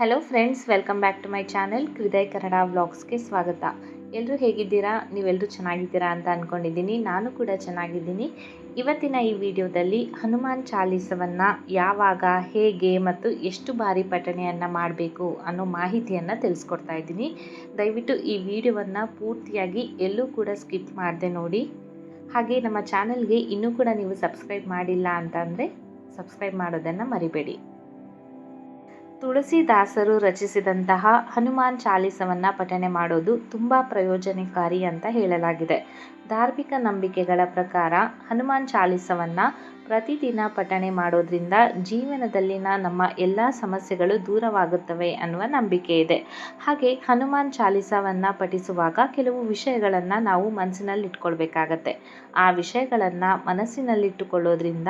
Hello friends welcome back to my channel Hrudaya Kannada ವ್ಲಾಗ್ಸ್ಗೆ ಸ್ವಾಗತ. ಎಲ್ಲರೂ ಹೇಗಿದ್ದೀರಾ? ನೀವೆಲ್ಲರೂ ಚೆನ್ನಾಗಿದ್ದೀರಾ ಅಂತ ಅಂದ್ಕೊಂಡಿದ್ದೀನಿ ನಾನು ಕೂಡ ಚೆನ್ನಾಗಿದ್ದೀನಿ. ಇವತ್ತಿನ ಈ ವಿಡಿಯೋದಲ್ಲಿ ಹನುಮಾನ್ ಚಾಲೀಸವನ್ನು ಯಾವಾಗ, ಹೇಗೆ ಮತ್ತು ಎಷ್ಟು ಬಾರಿ ಪಠಣೆಯನ್ನು ಮಾಡಬೇಕು ಅನ್ನೋ ಮಾಹಿತಿಯನ್ನು ತಿಳಿಸ್ಕೊಡ್ತಾ ಇದ್ದೀನಿ. ದಯವಿಟ್ಟು ಈ ವಿಡಿಯೋವನ್ನು ಪೂರ್ತಿಯಾಗಿ ಎಲ್ಲೂ ಕೂಡ ಸ್ಕಿಪ್ ಮಾಡದೆ ನೋಡಿ. ಹಾಗೆ ನಮ್ಮ ಚಾನಲ್ಗೆ ಇನ್ನೂ ಕೂಡ ನೀವು ಸಬ್ಸ್ಕ್ರೈಬ್ ಮಾಡಿಲ್ಲ ಅಂತಂದರೆ ಸಬ್ಸ್ಕ್ರೈಬ್ ಮಾಡೋದನ್ನು ಮರಿಬೇಡಿ. ತುಳಸಿದಾಸರು ರಚಿಸಿದಂತಹ ಹನುಮಾನ್ ಚಾಲೀಸವನ್ನು ಪಠನೆ ಮಾಡೋದು ತುಂಬ ಪ್ರಯೋಜನಕಾರಿ ಅಂತ ಹೇಳಲಾಗಿದೆ. ಧಾರ್ಮಿಕ ನಂಬಿಕೆಗಳ ಪ್ರಕಾರ ಹನುಮಾನ್ ಚಾಲೀಸವನ್ನು ಪ್ರತಿದಿನ ಪಠಣೆ ಮಾಡೋದ್ರಿಂದ ಜೀವನದಲ್ಲಿನ ನಮ್ಮ ಎಲ್ಲ ಸಮಸ್ಯೆಗಳು ದೂರವಾಗುತ್ತವೆ ಅನ್ನುವ ನಂಬಿಕೆ ಇದೆ. ಹಾಗೆ ಹನುಮಾನ್ ಚಾಲೀಸವನ್ನು ಪಠಿಸುವಾಗ ಕೆಲವು ವಿಷಯಗಳನ್ನು ನಾವು ಮನಸ್ಸಿನಲ್ಲಿ ಇಟ್ಕೊಳ್ಬೇಕಾಗತ್ತೆ ಆ ವಿಷಯಗಳನ್ನು ಮನಸ್ಸಿನಲ್ಲಿಟ್ಟುಕೊಳ್ಳೋದ್ರಿಂದ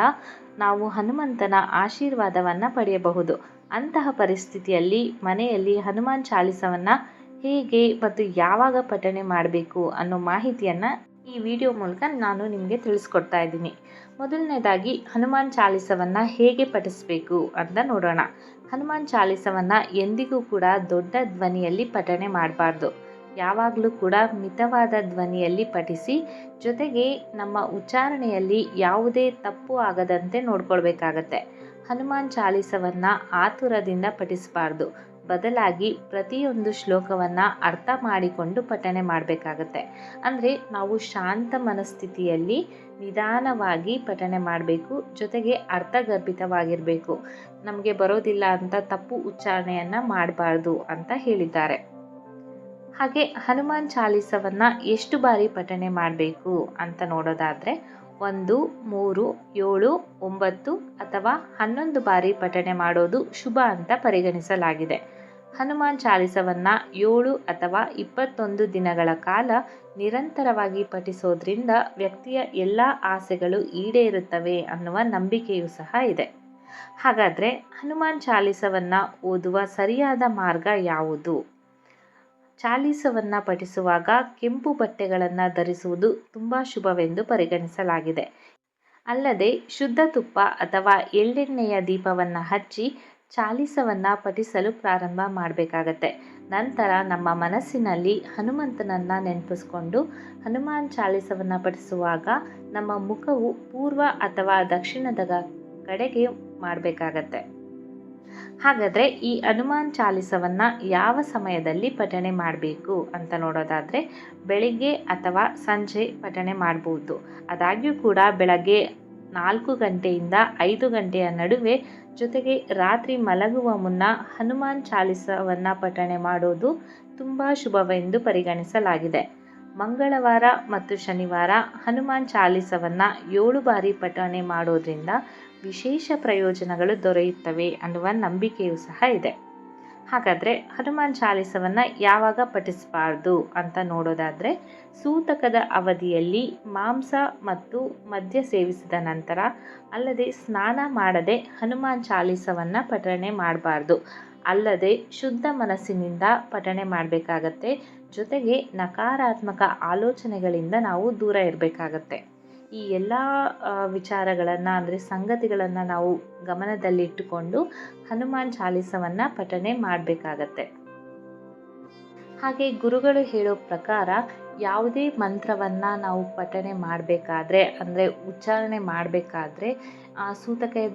ನಾವು ಹನುಮಂತನ ಆಶೀರ್ವಾದವನ್ನು ಪಡೆಯಬಹುದು. ಅಂತಹ ಪರಿಸ್ಥಿತಿಯಲ್ಲಿ ಮನೆಯಲ್ಲಿ ಹನುಮಾನ್ ಚಾಲೀಸವನ್ನು ಹೇಗೆ ಮತ್ತು ಯಾವಾಗ ಪಠಣೆ ಮಾಡಬೇಕು ಅನ್ನೋ ಮಾಹಿತಿಯನ್ನು ಈ ವಿಡಿಯೋ ಮೂಲಕ ನಾನು ನಿಮಗೆ ತಿಳಿಸ್ಕೊಡ್ತಾ ಇದ್ದೀನಿ. ಮೊದಲನೇದಾಗಿ, ಹನುಮಾನ್ ಚಾಲೀಸವನ್ನು ಹೇಗೆ ಪಠಿಸಬೇಕು ಅಂತ ನೋಡೋಣ. ಹನುಮಾನ್ ಚಾಲೀಸವನ್ನು ಎಂದಿಗೂ ಕೂಡ ದೊಡ್ಡ ಧ್ವನಿಯಲ್ಲಿ ಪಠಣೆ ಮಾಡಬಾರ್ದು. ಯಾವಾಗಲೂ ಕೂಡ ಮಿತವಾದ ಧ್ವನಿಯಲ್ಲಿ ಪಠಿಸಿ, ಜೊತೆಗೆ ನಮ್ಮ ಉಚ್ಚಾರಣೆಯಲ್ಲಿ ಯಾವುದೇ ತಪ್ಪು ಆಗದಂತೆ ನೋಡ್ಕೊಳ್ಬೇಕಾಗತ್ತೆ. ಹನುಮಾನ್ ಚಾಲೀಸವನ್ನು ಆತುರದಿಂದ ಪಠಿಸಬಾರ್ದು. ಬದಲಾಗಿ ಪ್ರತಿಯೊಂದು ಶ್ಲೋಕವನ್ನು ಅರ್ಥ ಮಾಡಿಕೊಂಡು ಪಠನೆ ಮಾಡಬೇಕಾಗತ್ತೆ. ಅಂದರೆ ನಾವು ಶಾಂತ ಮನಸ್ಥಿತಿಯಲ್ಲಿ ನಿಧಾನವಾಗಿ ಪಠನೆ ಮಾಡಬೇಕು, ಜೊತೆಗೆ ಅರ್ಥಗರ್ಭಿತವಾಗಿರಬೇಕು. ನಮಗೆ ಬರೋದಿಲ್ಲ ಅಂತ ತಪ್ಪು ಉಚ್ಚಾರಣೆಯನ್ನು ಮಾಡಬಾರ್ದು ಅಂತ ಹೇಳಿದ್ದಾರೆ. ಹಾಗೆ ಹನುಮಾನ್ ಚಾಲೀಸವನ್ನು ಎಷ್ಟು ಬಾರಿ ಪಠಣೆ ಮಾಡಬೇಕು ಅಂತ ನೋಡೋದಾದರೆ ಒಂದು, ಮೂರು, ಏಳು, ಒಂಬತ್ತು ಅಥವಾ ಹನ್ನೊಂದು ಬಾರಿ ಪಠಣೆ ಮಾಡೋದು ಶುಭ ಅಂತ ಪರಿಗಣಿಸಲಾಗಿದೆ. ಹನುಮಾನ್ ಚಾಲೀಸವನ್ನು ಏಳು ಅಥವಾ ಇಪ್ಪತ್ತೊಂದು ದಿನಗಳ ಕಾಲ ನಿರಂತರವಾಗಿ ಪಠಿಸೋದ್ರಿಂದ ವ್ಯಕ್ತಿಯ ಎಲ್ಲ ಆಸೆಗಳು ಈಡೇರುತ್ತವೆ ಅನ್ನುವ ನಂಬಿಕೆಯೂ ಸಹ ಇದೆ. ಹಾಗಾದರೆ ಹನುಮಾನ್ ಚಾಲೀಸವನ್ನು ಓದುವ ಸರಿಯಾದ ಮಾರ್ಗ ಯಾವುದು? ಚಾಲೀಸವನ್ನು ಪಠಿಸುವಾಗ ಕೆಂಪು ಬಟ್ಟೆಗಳನ್ನು ಧರಿಸುವುದು ತುಂಬ ಶುಭವೆಂದು ಪರಿಗಣಿಸಲಾಗಿದೆ. ಅಲ್ಲದೆ ಶುದ್ಧ ತುಪ್ಪ ಅಥವಾ ಎಳ್ಳೆಣ್ಣೆಯ ದೀಪವನ್ನು ಹಚ್ಚಿ ಚಾಲೀಸವನ್ನು ಪಠಿಸಲು ಪ್ರಾರಂಭ ಮಾಡಬೇಕಾಗತ್ತೆ. ನಂತರ ನಮ್ಮ ಮನಸ್ಸಿನಲ್ಲಿ ಹನುಮಂತನನ್ನು ನೆನಪಿಸ್ಕೊಂಡು ಹನುಮಾನ್ ಚಾಲೀಸವನ್ನು ಪಠಿಸುವಾಗ ನಮ್ಮ ಮುಖವು ಪೂರ್ವ ಅಥವಾ ದಕ್ಷಿಣದ ಕಡೆಗೆ ಮಾಡಬೇಕಾಗತ್ತೆ. ಹಾಗಾದರೆ ಈ ಹನುಮಾನ್ ಚಾಲೀಸವನ್ನು ಯಾವ ಸಮಯದಲ್ಲಿ ಪಠಣೆ ಮಾಡಬೇಕು ಅಂತ ನೋಡೋದಾದರೆ ಬೆಳಿಗ್ಗೆ ಅಥವಾ ಸಂಜೆ ಪಠಣೆ ಮಾಡಬಹುದು ಆದಾಗ್ಯೂ ಕೂಡ ಬೆಳಗ್ಗೆ ನಾಲ್ಕು ಗಂಟೆಯಿಂದ ಐದು ಗಂಟೆಯ ನಡುವೆ ಜೊತೆಗೆ ರಾತ್ರಿ ಮಲಗುವ ಮುನ್ನ ಹನುಮಾನ್ ಚಾಲೀಸವನ್ನು ಪಠಣೆ ಮಾಡೋದು ತುಂಬ ಶುಭವೆಂದು ಪರಿಗಣಿಸಲಾಗಿದೆ. ಮಂಗಳವಾರ ಮತ್ತು ಶನಿವಾರ ಹನುಮಾನ್ ಚಾಲೀಸವನ್ನು ಏಳು ಬಾರಿ ಪಠಣೆ ಮಾಡೋದ್ರಿಂದ ವಿಶೇಷ ಪ್ರಯೋಜನಗಳು ದೊರೆಯುತ್ತವೆ ಅನ್ನುವ ನಂಬಿಕೆಯೂ ಸಹ ಇದೆ. ಹಾಗಾದರೆ ಹನುಮಾನ್ ಚಾಲೀಸವನ್ನು ಯಾವಾಗ ಪಠಿಸಬಾರ್ದು ಅಂತ ನೋಡೋದಾದರೆ ಸೂತಕದ ಅವಧಿಯಲ್ಲಿ ಮಾಂಸ ಮತ್ತು ಮದ್ಯ ಸೇವಿಸಿದ ನಂತರ ಅಲ್ಲದೆ ಸ್ನಾನ ಮಾಡದೆ ಹನುಮಾನ್ ಚಾಲೀಸವನ್ನು ಪಠಣೆ ಮಾಡಬಾರ್ದು. ಅಲ್ಲದೆ ಶುದ್ಧ ಮನಸ್ಸಿನಿಂದ ಪಠಣೆ ಮಾಡಬೇಕಾಗತ್ತೆ. ಜೊತೆಗೆ ನಕಾರಾತ್ಮಕ ಆಲೋಚನೆಗಳಿಂದ ನಾವು ದೂರ ಇರಬೇಕಾಗತ್ತೆ. ಈ ಎಲ್ಲ ವಿಚಾರಗಳನ್ನು ಅಂದರೆ ಸಂಗತಿಗಳನ್ನು ನಾವು ಗಮನದಲ್ಲಿಟ್ಟುಕೊಂಡು ಹನುಮಾನ್ ಚಾಲಿಸವನ್ನು ಪಠಣೆ ಮಾಡಬೇಕಾಗತ್ತೆ. ಹಾಗೆ ಗುರುಗಳು ಹೇಳೋ ಪ್ರಕಾರ ಯಾವುದೇ ಮಂತ್ರವನ್ನು ನಾವು ಪಠಣೆ ಮಾಡಬೇಕಾದ್ರೆ, ಅಂದರೆ ಉಚ್ಚಾರಣೆ ಮಾಡಬೇಕಾದ್ರೆ, ಆ ಸೂತಕದ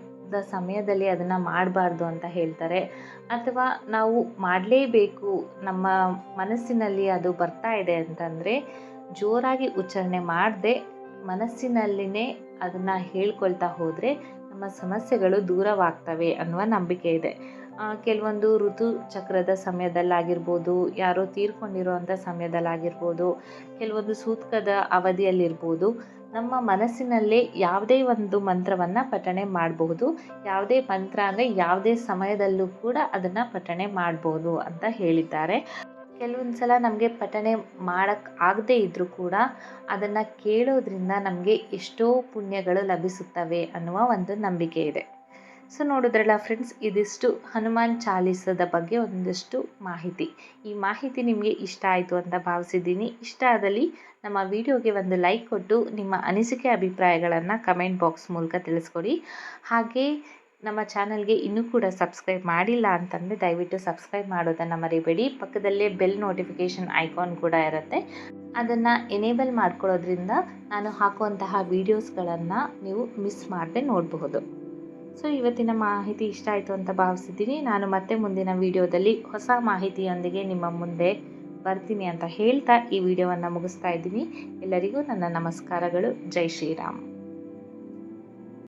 ಸಮಯದಲ್ಲಿ ಅದನ್ನು ಮಾಡಬಾರ್ದು ಅಂತ ಹೇಳ್ತಾರೆ. ಅಥವಾ ನಾವು ಮಾಡಲೇಬೇಕು, ನಮ್ಮ ಮನಸ್ಸಿನಲ್ಲಿ ಅದು ಬರ್ತಾ ಇದೆ ಅಂತಂದರೆ ಜೋರಾಗಿ ಉಚ್ಚಾರಣೆ ಮಾಡದೆ ಮನಸ್ಸಿನಲ್ಲಿನೇ ಅದನ್ನು ಹೇಳ್ಕೊಳ್ತಾ ಹೋದರೆ ನಮ್ಮ ಸಮಸ್ಯೆಗಳು ದೂರವಾಗ್ತವೆ ಅನ್ನುವ ನಂಬಿಕೆ ಇದೆ. ಕೆಲವೊಂದು ಋತು ಚಕ್ರದ ಸಮಯದಲ್ಲಾಗಿರ್ಬೋದು, ಯಾರೋ ತೀರ್ಕೊಂಡಿರೋವಂಥ ಸಮಯದಲ್ಲಾಗಿರ್ಬೋದು, ಕೆಲವೊಂದು ಸೂತಕದ ಅವಧಿಯಲ್ಲಿರ್ಬೋದು ನಮ್ಮ ಮನಸ್ಸಿನಲ್ಲೇ ಯಾವುದೇ ಒಂದು ಮಂತ್ರವನ್ನು ಪಠಣೆ ಮಾಡಬಹುದು ಯಾವುದೇ ಮಂತ್ರ ಅಂದರೆ ಯಾವುದೇ ಸಮಯದಲ್ಲೂ ಕೂಡ ಅದನ್ನು ಪಠಣೆ ಮಾಡ್ಬೋದು ಅಂತ ಹೇಳಿದ್ದಾರೆ. ಕೆಲವೊಂದು ಸಲ ನಮಗೆ ಪಠಣೆ ಮಾಡೋಕ್ಕೆ ಆಗದೇ ಇದ್ದರೂ ಕೂಡ ಅದನ್ನು ಕೇಳೋದ್ರಿಂದ ನಮಗೆ ಎಷ್ಟೋ ಪುಣ್ಯಗಳು ಲಭಿಸುತ್ತವೆ ಅನ್ನುವ ಒಂದು ನಂಬಿಕೆ ಇದೆ. ಸೊ ನೋಡಿದ್ರಲ್ಲ ಫ್ರೆಂಡ್ಸ್ ಇದಿಷ್ಟು ಹನುಮಾನ್ ಚಾಲೀಸದ ಬಗ್ಗೆ ಒಂದಿಷ್ಟು ಮಾಹಿತಿ. ಈ ಮಾಹಿತಿ ನಿಮಗೆ ಇಷ್ಟ ಆಯಿತು ಅಂತ ಭಾವಿಸಿದ್ದೀನಿ. ಇಷ್ಟ ಆದಲ್ಲಿ ನಮ್ಮ ವಿಡಿಯೋಗೆ ಒಂದು ಲೈಕ್ ಕೊಟ್ಟು ನಿಮ್ಮ ಅನಿಸಿಕೆ ಅಭಿಪ್ರಾಯಗಳನ್ನು ಕಮೆಂಟ್ ಬಾಕ್ಸ್ ಮೂಲಕ ತಿಳಿಸ್ಕೊಡಿ. ಹಾಗೆ ನಮ್ಮ ಚಾನಲ್ಗೆ ಇನ್ನೂ ಕೂಡ ಸಬ್ಸ್ಕ್ರೈಬ್ ಮಾಡಿಲ್ಲ ಅಂತಂದರೆ ದಯವಿಟ್ಟು ಸಬ್ಸ್ಕ್ರೈಬ್ ಮಾಡೋದನ್ನು ಮರಿಬೇಡಿ. ಪಕ್ಕದಲ್ಲೇ ಬೆಲ್ ನೋಟಿಫಿಕೇಷನ್ ಐಕಾನ್ ಕೂಡ ಇರುತ್ತೆ. ಅದನ್ನು ಎನೇಬಲ್ ಮಾಡ್ಕೊಳ್ಳೋದ್ರಿಂದ ನಾನು ಹಾಕುವಂತಹ ವೀಡಿಯೋಸ್ಗಳನ್ನು ನೀವು ಮಿಸ್ ಮಾಡದೆ ನೋಡಬಹುದು. ಸೊ ಇವತ್ತಿನ ಮಾಹಿತಿ ಇಷ್ಟ ಆಯಿತು ಅಂತ ಭಾವಿಸಿದ್ದೀನಿ ನಾನು ಮತ್ತೆ ಮುಂದಿನ ವಿಡಿಯೋದಲ್ಲಿ ಹೊಸ ಮಾಹಿತಿಯೊಂದಿಗೆ ನಿಮ್ಮ ಮುಂದೆ ಬರ್ತೀನಿ ಅಂತ ಹೇಳ್ತಾ ಈ ವಿಡಿಯೋವನ್ನು ಮುಗಿಸ್ತಾ ಇದ್ದೀನಿ. ಎಲ್ಲರಿಗೂ ನನ್ನ ನಮಸ್ಕಾರಗಳು. ಜೈ ಶ್ರೀರಾಮ್.